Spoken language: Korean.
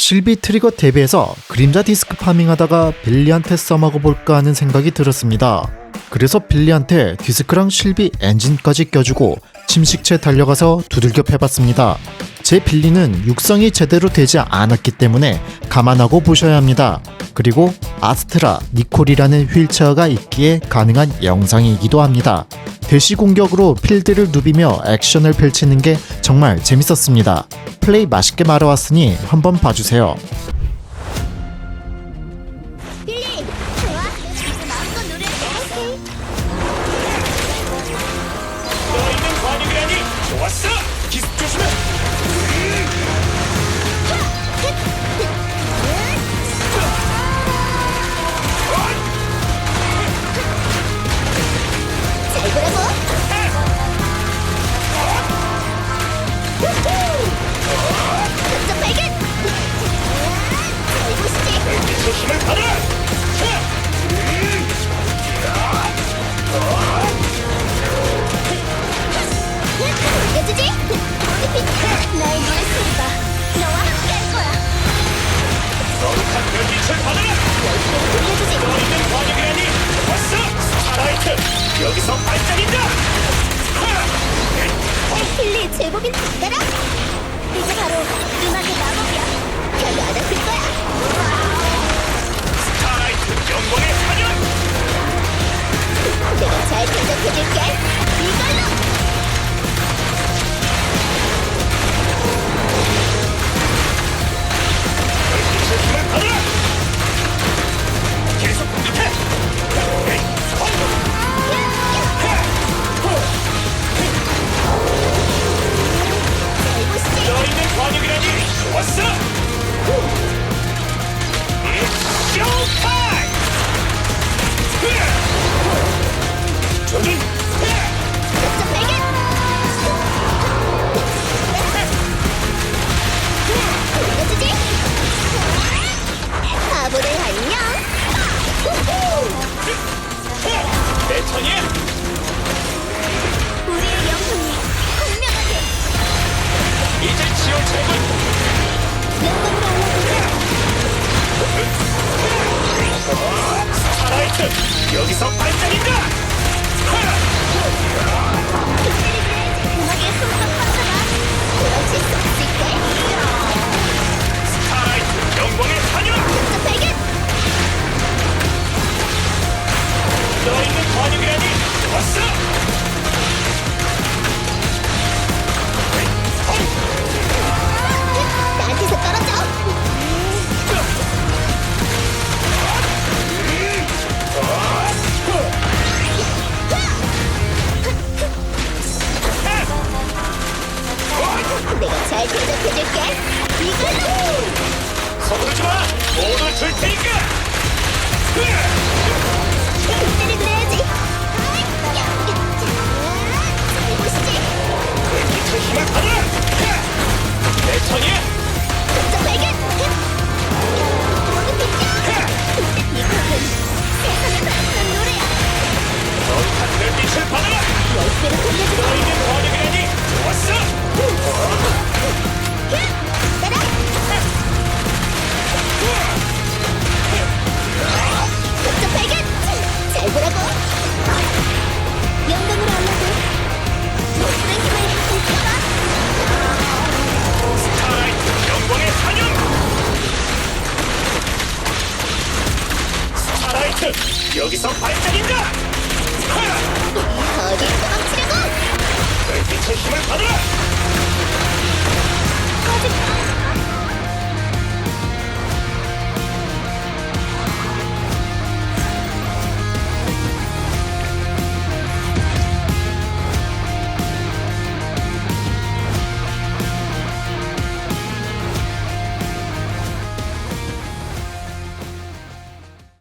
실비 트리거 탭에서 그림자 디스크 파밍하다가 빌리한테 써먹어 볼까 하는 생각이 들었습니다. 그래서 빌리한테 디스크랑 실비 엔진까지 껴주고 침식체 달려가서 두들겨 패봤습니다. 제 빌리는 육성이 제대로 되지 않았기 때문에 감안하고 보셔야 합니다. 그리고 아스트라 니콜이라는 휠체어가 있기에 가능한 영상이기도 합니다. 대시 공격으로 필드를 누비며 액션을 펼치는 게 정말 재밌었습니다. 플레이 맛있게 말아왔으니 한번 봐주세요. 빌리, 좋아. 이 스타라이트 여기서 반짝인다 빌리 제법인 따라. 이게 바로 음악의 마법이야. 별로 안 아플 거야. 스타라이트 영광의 환영 내가 잘 대접해줄게. 너희는 관역이라니 좋았어 나한테서 떨어져. 내가 잘 대접해줄게. 이걸로. 서두르지 마 모두 줄 테니까 스타라이트 영광의 환영 스타라이트 여기서 반짝인다